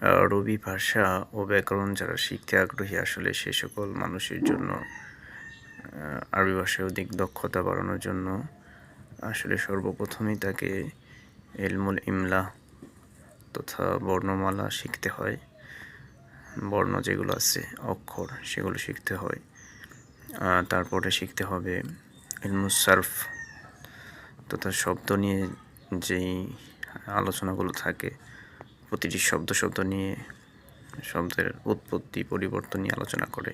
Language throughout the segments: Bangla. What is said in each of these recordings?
আরবি ভাষা ও ব্যাকরণ যারা শিখতে আগ্রহী, আসলে সে সকল মানুষের জন্য আরবি ভাষায় অধিক দক্ষতা বাড়ানোর জন্য আসলে সর্বপ্রথমেই তাকে এলমুল ইমলা তথা বর্ণমালা শিখতে হয়। বর্ণ যেগুলো আছে, অক্ষর, সেগুলো শিখতে হয়। তারপরে শিখতে হবে ইলমুস সার্ফ তথা শব্দ নিয়ে যেই আলোচনাগুলো থাকে প্রতিটি শব্দ শব্দ নিয়ে, শব্দের উৎপত্তি, পরিবর্তন নিয়ে আলোচনা করে।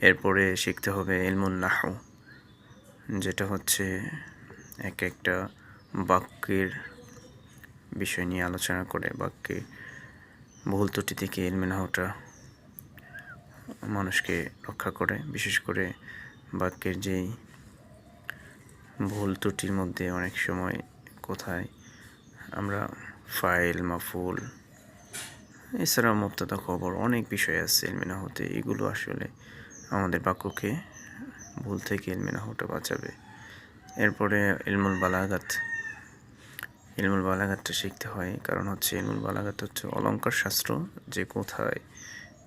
এরপরে শিখতে হবে এলমুন নাহু যেটা হচ্ছে এক একটা বাক্যের বিষয় নিয়ে আলোচনা করে। বাক্যে ভুল ত্রুটি থেকে এলমে নাহুটা মানুষকে রক্ষা করে। বিশেষ করে বাক্যের যেই ভুল ত্রুটির মধ্যে অনেক সময় কোথায় আমরা ফাইল, মাফুল এছাড়া মুক্ততা খবর, অনেক বিষয় আছে এলমিনা হতে এগুলো আসলে আমাদের বাক্যকে ভুল থেকে এলমিনা হতে বাঁচাবে। এরপরে এলমুল বালাগাত। এলমুল বালাগাতটা শিখতে হয়, কারণ হচ্ছে এলমুল বালাগাত হচ্ছে অলঙ্কার শাস্ত্র যে কোথায়,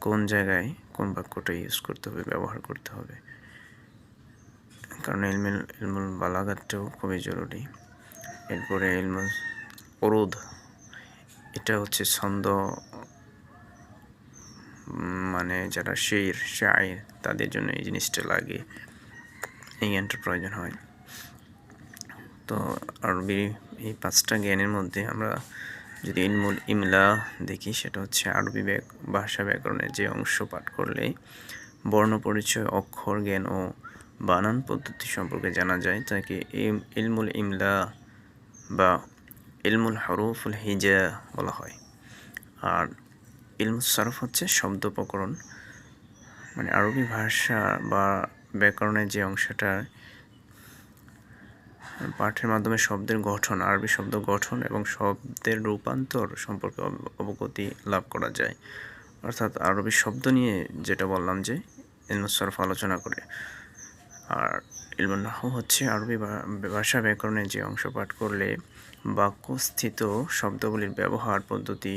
কোন জায়গায় কোন বাক্যটা ইউজ করতে হবে, ব্যবহার করতে হবে। কারণ ইলমুল এলমুল বালাগাতটাও খুবই জরুরি। এরপরে এলমুল অরুদ এটা হচ্ছে ছন্দ মানে যারা শের শায়ের তাদের জন্য এই জিনিসটা লাগে, এই জ্ঞানটার প্রয়োজন হয়। তো আরবি এই পাঁচটা জ্ঞানের মধ্যে আমরা যদি ইলমুল ইমলা দেখি, সেটা হচ্ছে আরবি ভাষা ব্যাকরণের যে অংশ পাঠ করলে বর্ণ পরিচয়, অক্ষর, জ্ঞান ও বানান পদ্ধতি সম্পর্কে জানা যায়। তাকে ইলমুল ইমলা বা ইলমুল হরুফুল হিজা বলা হয়। আর ইলমুল সরফ হচ্ছে শব্দ প্রকরণ। মানে আরবি ভাষা বা ব্যাকরণের যে অংশটা, পাঠের মাধ্যমে শব্দের গঠন, আরবি শব্দ গঠন এবং শব্দের রূপান্তর সম্পর্কে অবগতি লাভ করা যায়। অর্থাৎ আরবি শব্দ নিয়ে যেটা বললাম যে ইলমুল সরফ আলোচনা করে। আর ইলমুল নাহু হচ্ছে আরবি ভাষা ব্যাকরণের যে অংশ পাঠ করলে বাক্যস্থিত শব্দগুলির ব্যবহার পদ্ধতি,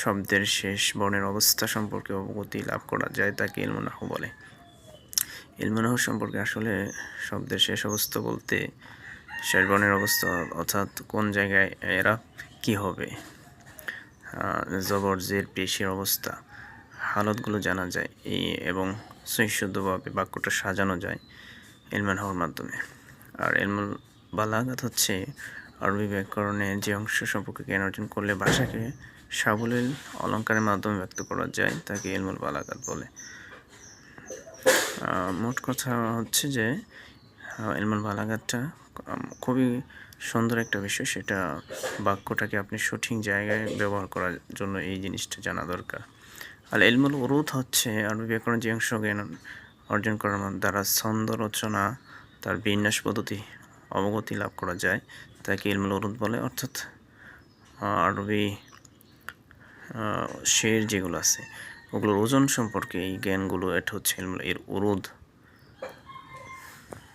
শব্দের শেষ বর্ণের অবস্থা সম্পর্কে অবগতি লাভ করা যায় তাকে ইলমুনাহু বলে। ইলমুনাহু সম্পর্কে আসলে শব্দের শেষ অবস্থা বলতে শেষ বর্ণের অবস্থা অর্থাৎ কোন জায়গায় এরা কি হবে? জবর, জের, পেশির অবস্থা, হালতগুলো জানা যায়। এই এবং সহিশুদ্ধভাবে বাক্যটা সাজানো যায় এলমান হওয়ার মাধ্যমে। আর এলমুল বালাগাত হচ্ছে আরবি ব্যাকরণের যে অংশ সম্পর্কে জ্ঞান অর্জন করলে ভাষাকে সাবলীল অলঙ্কারের মাধ্যমে ব্যক্ত করা যায়, তাকে এলমুল বালাগাত বলে। মোট কথা হচ্ছে যে এলমুল বালাগাতটা খুবই সুন্দর একটা বিষয়। সেটা বাক্যটাকে আপনি সঠিক জায়গায় ব্যবহার করার জন্য এই জিনিসটা জানা দরকার। আর এলমুল উরুদ হচ্ছে আরবি ব্যাকরণ যে অংশ জ্ঞান অর্জন করার দ্বারা ছন্দ রচনা তার বিন্যাস পদ্ধতি অবগতি লাভ করা যায়। তাকে ইলমুল উরুদ বলে। অর্থাৎ আরবি শের যেগুলো আছে, ওগুলোর ওজন সম্পর্কে এই জ্ঞানগুলো এটা হচ্ছে ইলমুল, এর উরুদ।